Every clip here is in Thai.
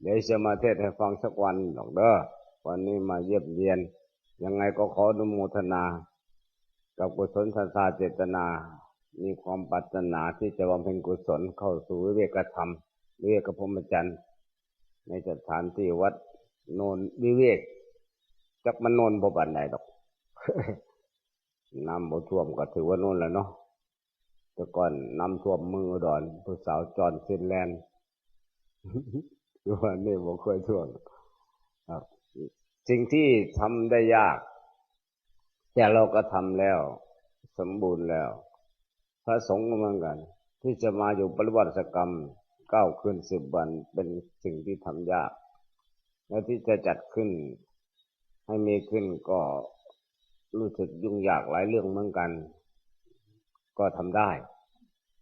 เดี๋ยวจะมาเทศให้ฟังสักวันหรอกเด้อวันนี้มาเยี่ยมเยียน ยังไงก็ขออนุโมทนา กับกุศลสันตาเจตนา มีความปรารถนาที่จะบำเพ็ญกุศลเข้าสู่วิเวกธรรมวิเวกพรหมจรรย์ในสถานที่วัดโนนวิเวกจักมันโนนบ่บันใดดอกน้ำบ่ท่วมก็ถือว่าโนนแล้วเนาะแต่ก่อนน้ำท่วมมือดอนผู้สาวจอนเซนแลนด์ วันนี้บ่ค่อยท่วมครับสิ่งที่ทำได้ยาก แต่เราก็ทำแล้ว สมบูรณ์แล้ว พระสงฆ์ก็เหมือนกัน ที่จะมาอยู่ปริวัติกรรมเก้าคืนสิบวันเป็นสิ่งที่ทำยาก แล้วที่จะจัดขึ้น ให้มีขึ้นก็รู้สึกยุ่งยากหลายเรื่องเหมือนกัน ก็ทำได้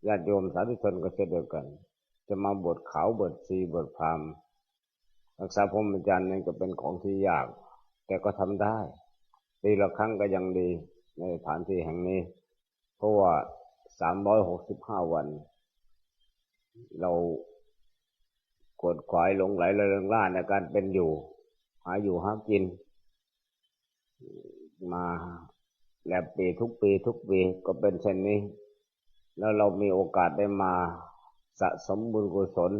ญาติโยมสาธุชนก็เช่นเดียวกัน จะมาบทขาวบทสีบทพรามรักษาพรหมจรรย์นั่นก็เป็นของที่ยาก แต่ก็ทำได้ปีละครั้งก็ยังดีในสถานที่แห่งนี้ เพราะว่าสามร้อยหกสิบห้าวัน เรากดขวายหลงไหลระเริงร่าในการเป็นอยู่ หาอยู่หากิน มาแล้วปีทุกปีทุกปีก็เป็นเช่นนี้ แล้วเรามีโอกาสได้มา สะสมบุญกุศล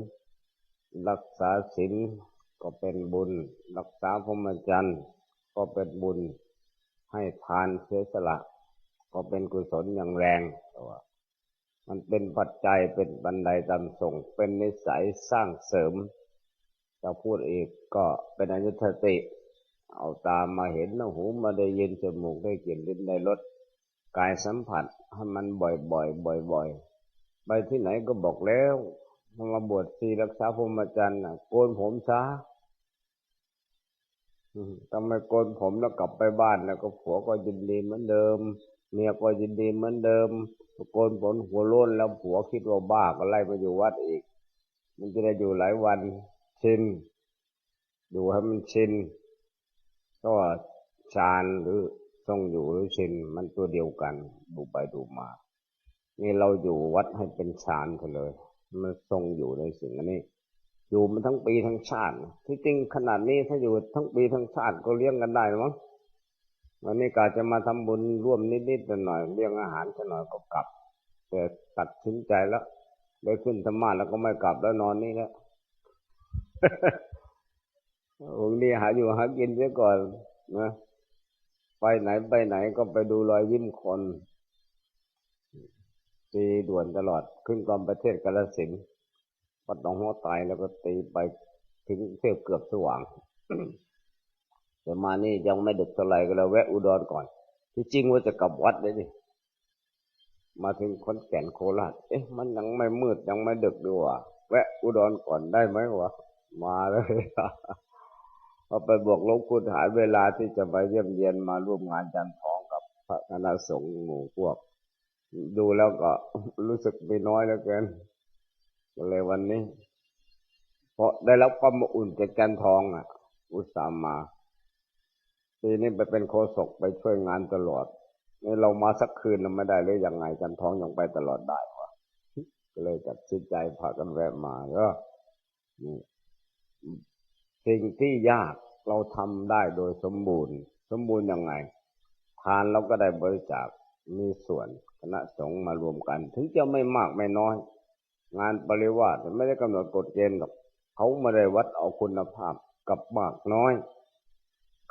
รักษาศีลก็เป็นบุญ รักษาพรหมจรรย์ก็เป็นบุญ ให้ทานเสียสละ ก็เป็นกุศลอย่างแรงตัวมันเป็นปัจจัยเป็นบันไดตามส่ง เป็นนิสัยสร้างเสริมจะพูดอีกก็เป็นอนุทติ เอาตามาเห็นหูมาได้ยินจมูกได้กลิ่นลิ้นได้รสกายสัมผัสให้มันบ่อยๆบ่อยๆ ไปที่ไหนก็บอกแล้วมาบวชสีรักษาพรหมจรรย์โกนผมซะทำไมโกนผมแล้วกลับไปบ้านแล้วก็ผัวก็ยินดีเหมือนเดิม เมียก็ยินดีเหมือนเดิมโกนผมหัวโล้นแล้วผัวคิดว่าบ้าก็ไล่มาอยู่วัดอีก มันจะได้อยู่หลายวันชินอยู่ให้มันชินก็ฌานหรือทรงอยู่หรือชินมันตัวเดียวกันดูไปดูมา นี่เราอยู่วัดให้เป็นฌานไปเลย มันทรงอยู่ในสิ่งนี้ อยู่มันทั้งปีทั้งชาติ ที่จริงขนาดนี้ถ้าอยู่ทั้งปีทั้งชาติก็เลี้ยงกันได้หรือมั้งวันนี้กาจะมาทำบุญร่วมนิดๆหน่อยเลี้ยงอาหารสักหน่อยก็กลับ แต่ตัดสินใจแล้ว ได้ขึ้นธรรมะแล้วก็ไม่กลับแล้วนอนนี่แล้วองนี้หาอยู่หากินเสียก่อนนะไปไหนไปไหนก็ไปดูรอยยิ้มคน ตีด่วนตลอดขึ้นกองประเทศกาลสินปัดหนองหัวตายแล้วก็ตีไปถึงเทพเกือบสว่างแต่มานี่ยังไม่ดึกเท่าไหร่ก็เลยแวะอุดรก่อน ที่จริงว่าจะกลับวัดเลยดิมาถึงคนแก่นโคราชเอ๊ะ มันยังไม่มืดยังไม่ดึกดูว่ะแวะอุดรก่อนได้ไหมวะมาเลยพอไปบอกลบคุณหายเวลาที่จะไปเยี่ยมเยียนมาร่วมงานจันทองกับพระคณะสงฆ์หมู่พวก ดูแล้วก็รู้สึกไม่น้อยแล้วกันเลยวันนี้ เพราะได้รับความอุ่นจากกันทองอะ อุตส่าห์มาปีนี้ไปเป็นโคศกไปช่วยงานตลอดนี่เรามาสักคืนเราไม่ได้เลยยังไงกันทองยังไปตลอดได้วะก็เลยตัดสินใจพากันแวะมาก็สิ่งที่ยากเราทำได้โดยสมบูรณ์ สมบูรณ์ยังไง ทานเราก็ได้บริจาคมีส่วน คณะสงฆ์มารวมกัน ถึงจะไม่มากไม่น้อย งานปริวาสไม่ได้กำหนดกฎเกณฑ์หรอกเขาไม่ได้วัดเอาคุณภาพกับมากน้อย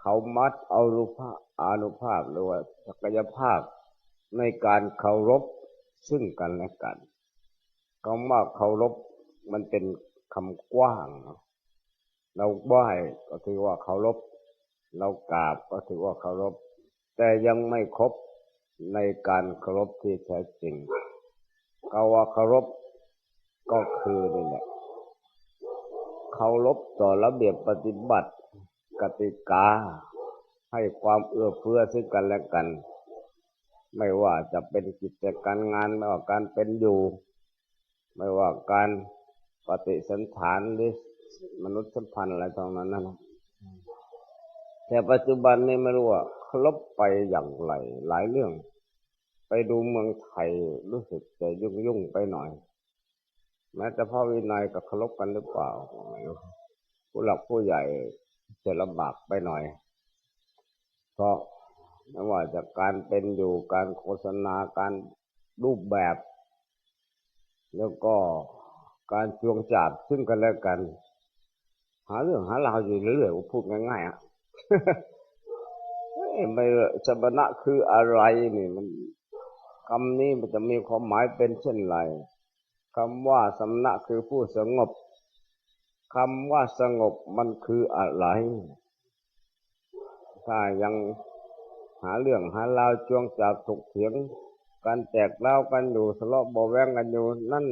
เขามัดเอารูปาอานุภาพหรือว่าศักยภาพในการเคารพซึ่งกันและกันคำว่าเคารพมันเป็นคำกว้าง เราไหว้ก็ถือว่าเคารพเรากราบก็ถือว่าเคารพแต่ยังไม่ครบ ในการเคารพที่แท้จริงคำว่าเคารพก็คือนี่แหละเคารพต่อระเบียบปฏิบัติกติกา ให้ความเอื้อเฟื้อซึ่งกันและกัน ไม่ว่าจะเป็นกิจการงานไม่ว่าการเป็นอยู่ ไม่ว่าการปฏิสันฐานหรือมนุษย์สัมพันธ์อะไรตรงนั้นนะแต่ปัจจุบันนี้ไม่รู้ว่า ครพไปอย่างไรหลายเรื่อง ไปดูเมืองไทยรู้สึกจะยุ่งยุ่งไปหน่อย แม้แต่พ่อวินัยกับเคารพกันหรือเปล่าไม่รู้ผู้หลักผู้ใหญ่จะลำบากไปหน่อย เพราะไม่ว่าจากการเป็นอยู่การโฆษณาการรูปแบบ แล้วก็การจวงจับซึ่งกันและกัน หาเรื่องหาราวอยู่เรื่อยๆพูดง่ายๆอะ ไม่สมณะคืออะไรนี่มันคำนี้มันจะมีความหมายเป็นเช่นไรคำว่าสมณะคือผู้สงบคำว่าสงบมันคืออะไร ถ้ายังหาเรื่องหาราวจวงจากถกเถียงการแตกเล่ากันอยู่ทะเลาะบอแวงกันอยู่นั่น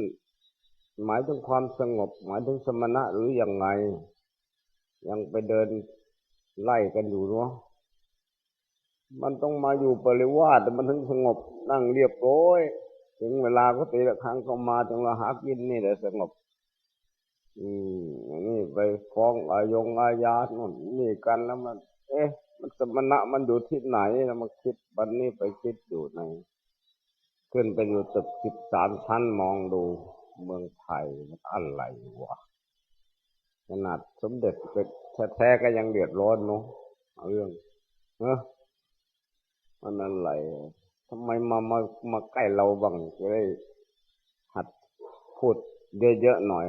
หมายถึงความสงบ หมายถึงสมณะหรืออยังไง ยังไปเดินไล่กันอยู่เนาะ มันต้องมาอยู่ปริวาสมันถึงสงบนั่งเรียบร้อย ถึงเวลาก็ตีละครั้งก็มาถึงเราหากินนี่แหละสงบ อืมนี่ไปฟ้องอายงอาญาโน่นนี่กันแล้วมัน เอ๊ะ มันสมณะมันอยู่ที่ไหนแล้วมาคิดวันนี้ไปคิดอยู่ในขึ้นไปอยู่ตึกสิบสามชั้นมองดูเมืองไทยมันอะไรวะขนาดสมเด็จเป็นแท้ๆก็ยังเดือดร้อนเนาะเรื่องเออ มันอะไรทำไมมามามาใกล้เราบ้างจะได้หัดพูดเยอะๆหน่อย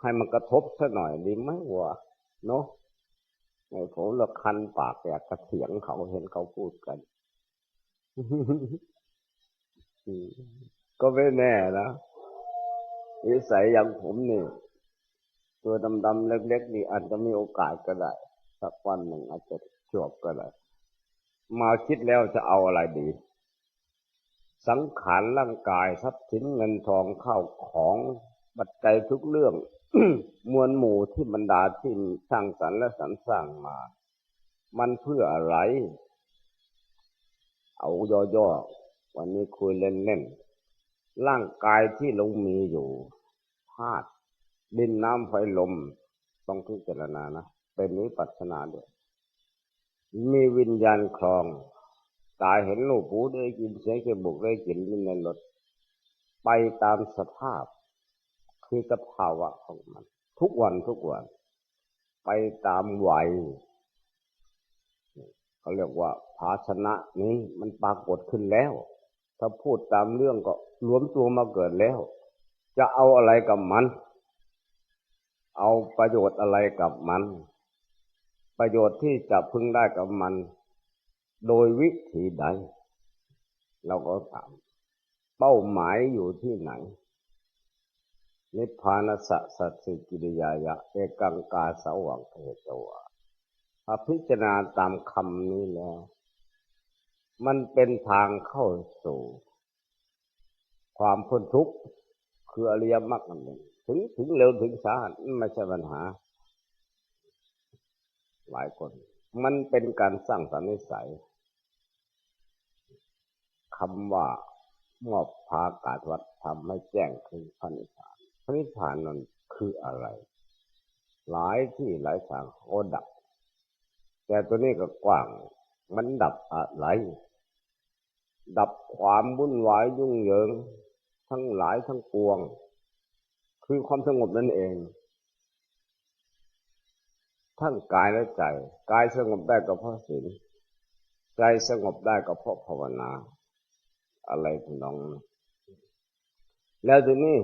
ให้มันกระทบซะหน่อยดีไหมวะเนาะในผมละคันปากอยากกระเถียงเขาเห็นเขาพูดกัน ก็ไม่แน่นะนิสัยอย่างผมนี่ ตัวดำๆเล็กๆนี่อาจจะมีโอกาสก็ได้ สักวันหนึ่งอาจจะจบก็ได้ มาคิดแล้วจะเอาอะไรดี สังขารร่างกายทรัพย์สินเงินทองข้าวของปัจจัยทุกเรื่อง มวลหมู่ที่บรรดาที่สร้างสรรค์และสรรสร้างมา มันเพื่ออะไร เอาย่อๆวันนี้คุยเล่นๆร่างกายที่เรามีอยู่ธาตุดินน้ำไฟลม ต้องพิจารณานะ เป็นนิปัสนาด้วย มีวิญญาณคลอง ตายเห็นลูกหูได้กินเสียงจมูกได้กลิ่นในรถไปตามสภาพ คือสภาวะของมัน ทุกวันทุกวัน ไปตามวัยเขาเรียกว่าภาชนะนี้มันปรากฏขึ้นแล้ว ถ้าพูดตามเรื่องก็รวมตัวมาเกิดแล้ว จะเอาอะไรกับมัน เอาประโยชน์อะไรกับมัน ประโยชน์ที่จะพึงได้กับมัน โดยวิธีใด เราก็ถาม เป้าหมายอยู่ที่ไหน นิพพานสัสสิกิริยายะ เอกังกาสวังเทตวะพอพิจารณาตามคำนี้แล้ว มันเป็นทางเข้าสู่ ความพ้นทุกข์คืออริยมรรคหนั่งถึงถึงเร็วถึงช้าไม่ใช่ปัญหา หลายคน มันเป็นการสร้างสรรค์นิสัยคำว่ามอบพากาศวัดทำให้แจ้งคือพระนิพพานพระนิพพานนั้นคืออะไร หลายที่หลายทางโอดับ แต่ตัวนี้ก็กว้าง มันดับอะไร ดับความวุ่นวายยุ่งเหยิง ทั้งหลายทั้งปวง คือความสงบนั่นเอง ทั้งกายและใจ กายสงบได้ก็เพราะศีลใจสงบได้ก็เพราะภาวนา อะไรคุน้อง แล้วทีนี้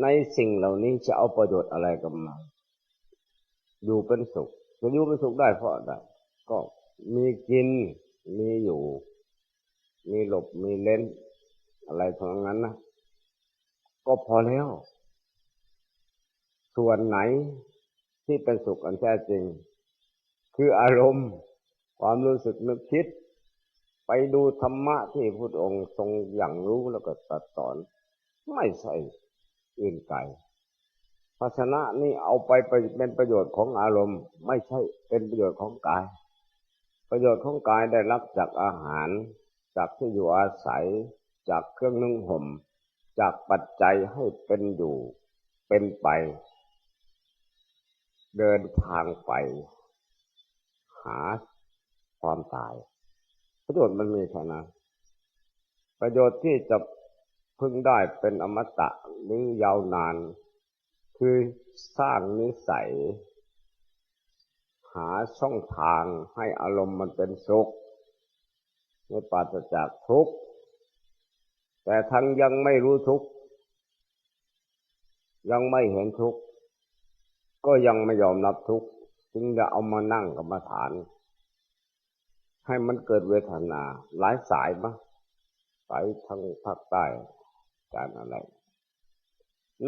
ในสิ่งเหล่านี้จะเอาประโยชน์อะไรกับมาอยู่เป็นสุขจะอยู่เป็นสุขได้เพราะอะไรก็มีกินมีอยู่ มีหลบมีเล่น อะไรทั้งนั้นนะก็พอแล้ว ส่วนไหน ที่เป็นสุขอันแท้จริง คืออารมณ์ ความรู้สึกนึกคิด ไปดูธรรมะที่พุทธองค์ทรงอย่างรู้แล้วก็ตัดสอน ไม่ใช่อื่นไกลภาชนะนี่เอาไปเป็นประโยชน์ของอารมณ์ ไม่ใช่เป็นประโยชน์ของกาย ประโยชน์ของกายได้รับจากอาหาร จากที่อยู่อาศัย จากเครื่องนึ่งห่มจากปัจจัยให้เป็นอยู่ เป็นไป เดินทางไป หาความตาย ประโยชน์มันมีแค่นั้นประโยชน์ที่จะพึ่งได้เป็นอมตะหรือยาวนาน คือสร้างนิสัย หาช่องทางให้อารมณ์มันเป็นสุขไม่ปราศจากทุกข์ แต่ทั้งยังไม่รู้ทุกข์ ยังไม่เห็นทุกข์ ก็ยังไม่ยอมรับทุกข์จึงจะเอามานั่งกรรมฐาน ให้มันเกิดเวทนา หลายสายมาสายทั้งภาคใต้การอะไร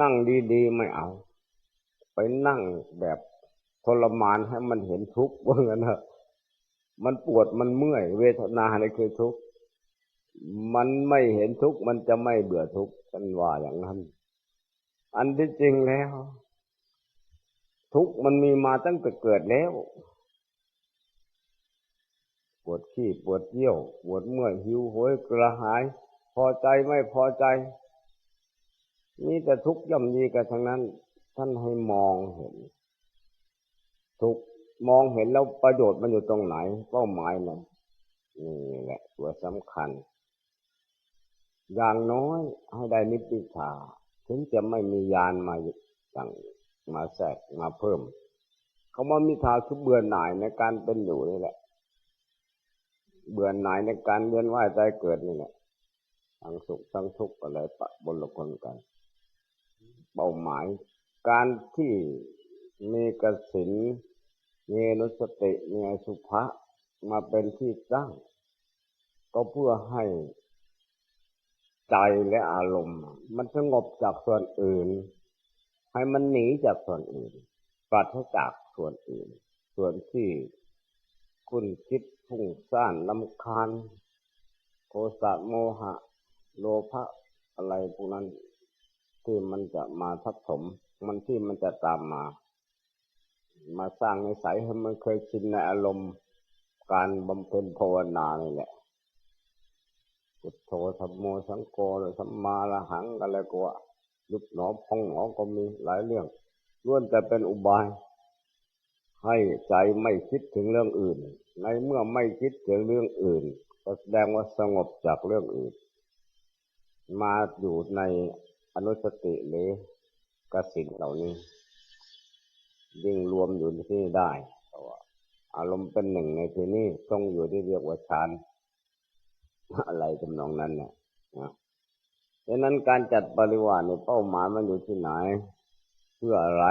นั่งดีๆไม่เอา ไปนั่งแบบทรมานให้มันเห็นทุกข์ว่างั้นเถอะมันปวดมันเมื่อย เวทนาอะไรคือทุกข์มันไม่เห็นทุกข์มันจะไม่เบื่อทุกข์กันว่าอย่างนั้น อันที่จริงแล้ว ทุกข์มันมีมาตั้งแต่เกิดแล้ว ปวดขี้ปวดเยี่ยว ปวดเมื่อยหิวโหยกระหาย พอใจไม่พอใจ นี่แต่ทุกข์ย่ำยีกันทั้งนั้น ท่านให้มองเห็น ทุกมองเห็นแล้วประโยชน์มันอยู่ตรงไหน เป้าหมายมันนี่แหละ ตัวสำคัญ อย่างน้อยให้ได้นิพพิทาถึงจะไม่มียานมาสั่ง มาแทรกมาเพิ่มเขาว่ามีทาคือเบื่อหน่ายในการเป็นอยู่นี่แหละ เบื่อหน่ายในการเวียนว่ายใจเกิดนี่แหละทั้งสุขทั้งทุกข์อะไรปะบนละคนกัน เป้าหมาย การที่มีกสินมีนุสติมีสุภะมาเป็นที่ตั้ง ก็เพื่อให้ใจและอารมณ์ มันสงบจากส่วนอื่น ให้มันหนีจากส่วนอื่นปราศจากส่วนอื่น ส่วนที่คุณคิดพุ่งซ่านลำคาญโทสะโมหะ โลภะอะไรพวกนั้น ที่มันจะมาทับถม มันที่มันจะตามมา มาสร้างในสายให้มันเคยชินในอารมณ์ การบำเพ็ญภาวนานี่แหละพุทโธธรรมโมสังโฆหรือสัมมาละหังอะไรก็ว่า ยุบหนอพองหนอก็มีหลายเรื่องล้วนแต่เป็นอุบาย ให้ใจไม่คิดถึงเรื่องอื่น ในเมื่อไม่คิดถึงเรื่องอื่น ก็แสดงว่าสงบจากเรื่องอื่น มาอยู่ในอนุสติหรือกสินเหล่านี้ ยิ่งรวมอยู่ที่นี่ได้อารมณ์เป็นหนึ่งในที่นี้ต้องอยู่ที่เรียกว่าฌานอะไรจำนองนั้นเนี่ยนะ ดังนั้นการจัดบริวารในเป้าหมายมันอยู่ที่ไหน เพื่ออะไร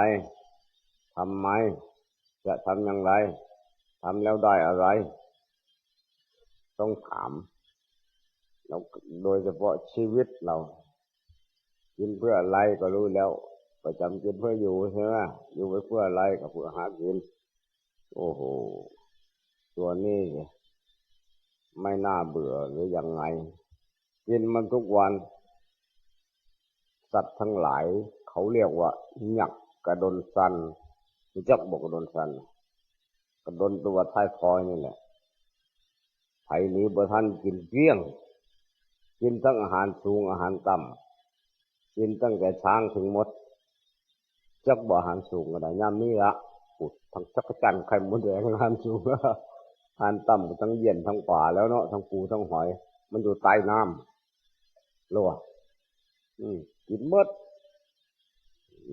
ทำไม จะทำอย่างไรทำแล้วได้อะไร ต้องถามเราโดยเฉพาะชีวิตเรา กินเพื่ออะไรก็รู้แล้วประจำกินเพื่ออยู่ใช่ไหมอยู่ไปเพื่ออะไรกับเพื่อหากิน โอ้โห ตัวนี้ไม่น่าเบื่อหรืออยังไง กินมันทุกวัน สัตว์ทั้งหลาย เขาเรียกว่าหยักกระดนสันรู้จักบอกกระดนสันกระดนตัวท้ายคอยนี่แหละไผ่นี้บท่านกินเกลี้ยง กินทั้งอาหารสูงอาหารต่ำกินตั้งแต่ช้างถึงมด จักบ่อาหารสูงก็ได้ย่ำนี้ละปุดทั้งจักรจันไข่มดแดงอาหารสูงทานต่ำทั้งเย็นทั้งป่าแล้วเนาะทั้งปูทั้งหอย มันอยู่ใต้น้ำรัวอืม กินมด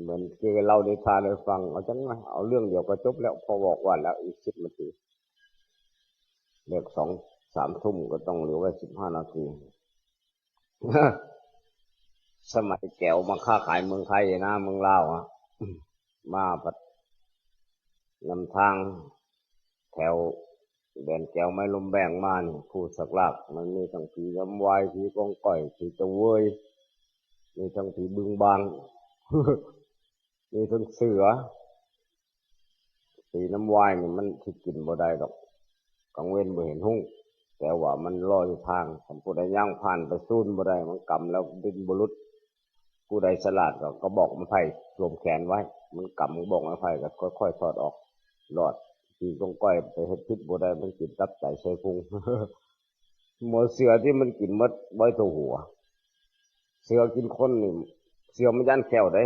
เหมือนคือเราในทานในฟัง เอาจังไงเอาเรื่องเดียวก็จบแล้วพอบอกว่าแล้วอีกสิบนาทีเลือกสองสามทุ่มก็ต้องเหลือไว้สิบห้านาทีสมัยแก้วมาค้าขายเมืองไทยนะเมืองลาวอะมาปัดนำทางแถวแบนแก้วไม่ลมแบ่งมานี่พูดสักลักมันมีทั้งผียำวายผีกองก่อยผีจะเวย มีทั้งผีบึงบางมีทั้งเสือผีน้ำวายนี่มันที่กินบ่ได้ดอกกังเว้นบ่เห็นหุ้งแต่ว่ามันลอยทางทำผู้ใดย่างผ่านไปซูนบ่ได้มันกำแล้วดินบุรุษผู้ใดฉลาดก็ก็บอกมันไผ่รวมแขนไว้ มันกำบอกมันไผ่ก็ค่อยๆถอดออกหลอดขี่กงก้อยไปเฮ็ดพิษบ่ได้มันกินตับไตใส่พุงหมดเสือที่มันกินมดใบตัวหัว เสือกินคนนี่เสือมันยันแขวได้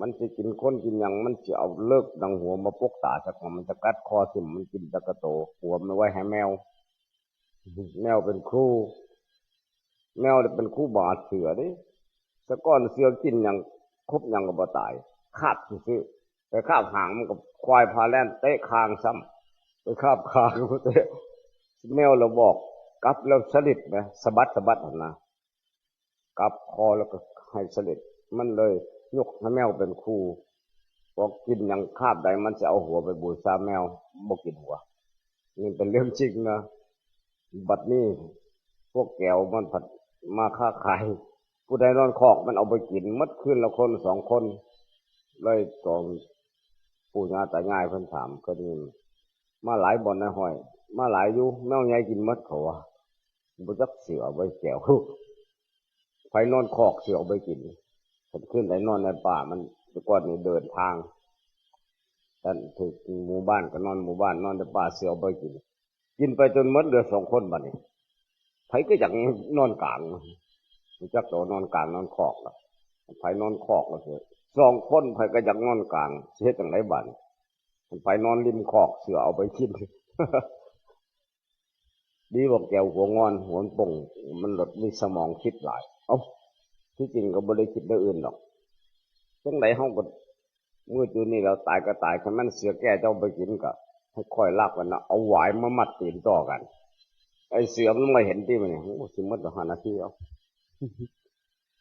มันจะกินคนกินอย่างมันจะเอาเลิกดังหัวมาปกตาจากมันจะกัดคอสิมมันกินตะกะโตหัวมันไว้ให้แมว แมวเป็นครูแมวเนี่ยเป็นคู่บาดเสือดิสะก้อนเสือกินอย่างครบอย่างกับตายคาบซื้อไปคาบหางมันกับควายพาแล่นเตะคางซ้ำไปคาบคางมันเตะแมวเราบอกกลับแล้วสลิดนะสะบัดสะบัดนะ กับคอแล้วก็ให้สลิดมันเลยยกให้แมวเป็นคู่บอกกินอย่างคาบใดมันจะเอาหัวไปบูชาแมวบอกกินหัว นี่เป็นเรื่องจริงนะบัดนี้พวกแก้วมันผัดมาค้าขาย ผู้ใดนอนคอกมันเอาไปกินมัดขึ้นละคนสองคน เลยตองปู่ย่าตายายเพิ่นถามก็ดีมาหลายบ่อนในห้อย มาหลายอยู่แมวใหญ่กินมัดเขาว่าบุจักเสือไปแก้ว ไฟนอนคอกเสือไปกินผมขึ้นไปนอนในป่ามันแต่ก่อนนี่เดินทางท่านถึงหมู่บ้านก็นอนหมู่บ้านนอนในป่าเสือไปกิน กินไปจนมดเหลือสองคนบัดนี้ไผก็อยากนอนกลางมันจักโตนอนกลางนอนคอกล้วไผนอนคอกล้วเถอะสองคนไผก็อยากนอนกลางเสียจังไรบ้านไผนอนริมคอกเสือเอาไปกินดีบอกแกวหัวงอนหัวปงมันหลดมีสมองคิดหลาย เอาที่จริงก็ไม่ได้คิดเรื่องอื่นหรอกจังไรห้องก็มือจูนี่เราตายก็ตายคันมันเสือแก่เจ้าไปกินก็ให้ค่อยลากกันนะเอาหวายมามัดตีนต่อกัน ไอเสือมันไม่เห็นที่มันเนี่ยโอ้สิมัดต่อหานาทีเอา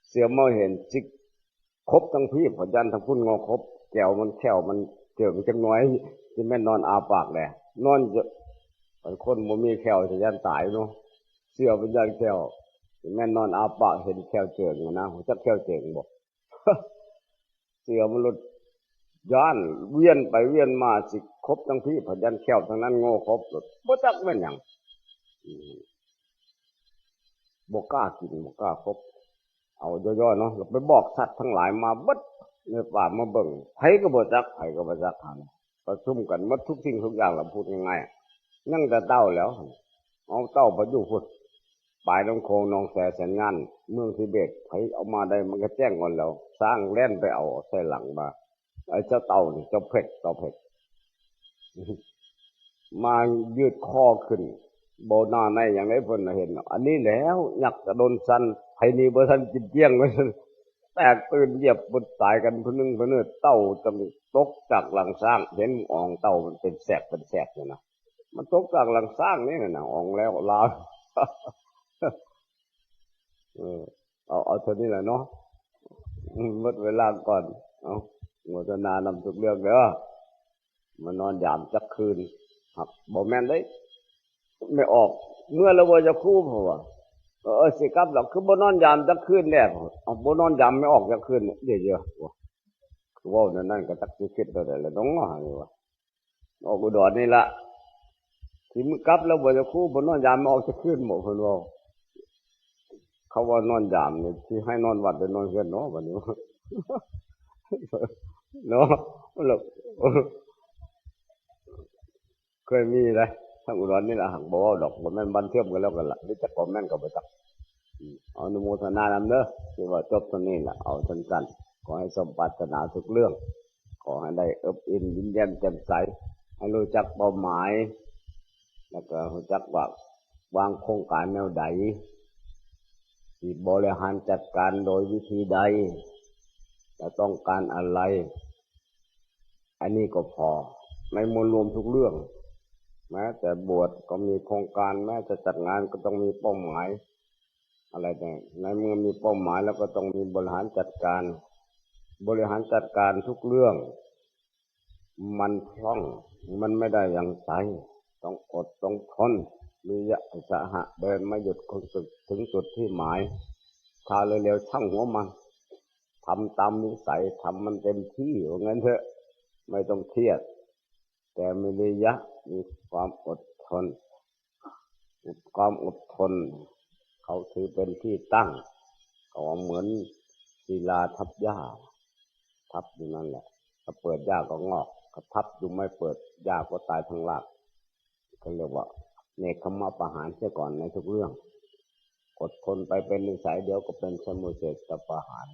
เสือไม่เห็นจิกครบทั้งพี่พยันทั้งพุ่นงอครบแก้วมันแขวมันเจิงจังน้อยที่แม่นอนอาปากแหละนอนจะคนบ่มีแขวจะยันตายเนาะเสือเป็นยันแขว แม่นอนอาปากเห็นแขวเจิงนะหัวจักแขวเจิงบอกเสือมันหลุดย้อนเวียนไปเวียนมาสิครบทั้งพี่พยันแขวทั้งนั้นโง่ครบหลุดบ่จักแม่นหยังบกล้ากินบกล้าครบเอาย่อๆเนาะเราไปบอกสัตว์ทั้งหลายมาบัดในป่ามาเบิ่งไผก็บ่จักไผก็บ่จักหันประชุมกันหมดทุกสิ่งทุกอย่างเราพูดง่ายๆนั่งแต่เต้าแล้ว เอาเต้าไปอยู่พุทธ ปลายน้องโคงน้องแสแสนงาน เมืองทิเบตไผเอามาได้มันก็แจ้งก่อนแล้ว สร้างแล่นไปเอาใส่หลังมาไอ้เจ้าเต่านี่เจ้าเพชรเต่าเพชรมายืดคอขึ้นโบนาในอย่างไรเพิ่นเห็น อันนี้แล้วอยากจะโดนสันไผนี่เบอร์สันจิตเยี่ยงไว้แตกตื่นเหยียบบนตายกันพนึงพนึงเต้าจะตกจากหลังสร้าง เห็นอ่องเต้ามันเป็นแสกเป็นแสกเนี่ยนะมันตกจากหลังสร้างนี่นะอ่องแล้วลา เออเอาเอาเท่านี้แหละเนาะหมดเวลาก่อน เอาโมทนานำทุกเรื่องเด้อมานอนยามจักคืนครับบอกแม่นได้ไม่ออก เมื่อเราจะคู่เพราะว่าเออสิครับหรอกคือบนนอนยามจักคืนแรกเอาบนนอนยามไม่ออกจักคืนเยอะๆคือว่านั่นก็ตักสิคิดตัวแต่ละน้องอะนี่ว่าออกอุดรนี่ละที่มึงกลับแล้วบ่จะคู่บนนอนยามไม่ออกจักคืนหมดคนว่า เขาว่านอนยามเนี่ยที่ให้นอนวัดหรือนอนเพื่อนเนาะวันนี้เนาะหลบเคยมีเลยทั้งอุดรนี่แหละหักบอกว่าดอกบนแม่นบันเทียมกันแล้วกันละนี่จะกอมแม่นก็ไปตักเอานโมทนานำเนอะที่ว่าจบตรงนี้แหละเอาสั้นๆขอให้สมปรารถนาทุกเรื่อง ขอให้ได้อบอิ่มยิ้มแย้มแจ่มใส ให้รู้จักเป้าหมาย แล้วก็รู้จักว่าวางโครงการแนวใด ที่บริหารจัดการโดยวิธีใด จะต้องการอะไร อันนี้ก็พอ ในมวลรวมทุกเรื่อง แม้แต่บวชก็มีโครงการ แม้จะจัดงานก็ต้องมีเป้าหมาย อะไรแต่ในเมื่อมีเป้าหมายแล้วก็ต้องมีบริหารจัดการ บริหารจัดการทุกเรื่อง มันคล่อง มันไม่ได้อย่างใจต้องอดต้องทน มียะสะหะเดินไม่หยุดคนสุดถึงจุดที่หมายชาเร็วๆช่างหัวมันทำตามนิสัยทำมันเต็มที่ว่างั้นเถอะ ไม่ต้องเครียด แต่มีระยะมีความอดทนความอดทน เขาถือเป็นที่ตั้งก็เหมือนศิลาทับหญ้า ทับอยู่นั่นแหละถ้าเปิดหญ้าก็งอกถ้าทับอยู่ไม่เปิดหญ้าก็ตายทั้งรากก็เรียกว่า เนคขมาประหารเสียก่อนในทุกเรื่อง กดคนไปเป็นนิสัยเดียวก็เป็นสมุเสตประหาร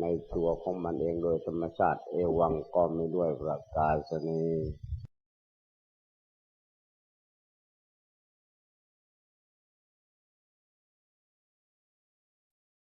ในตัวของมันเองโดยธรรมชาติเอวังก็มีด้วยประกาศนี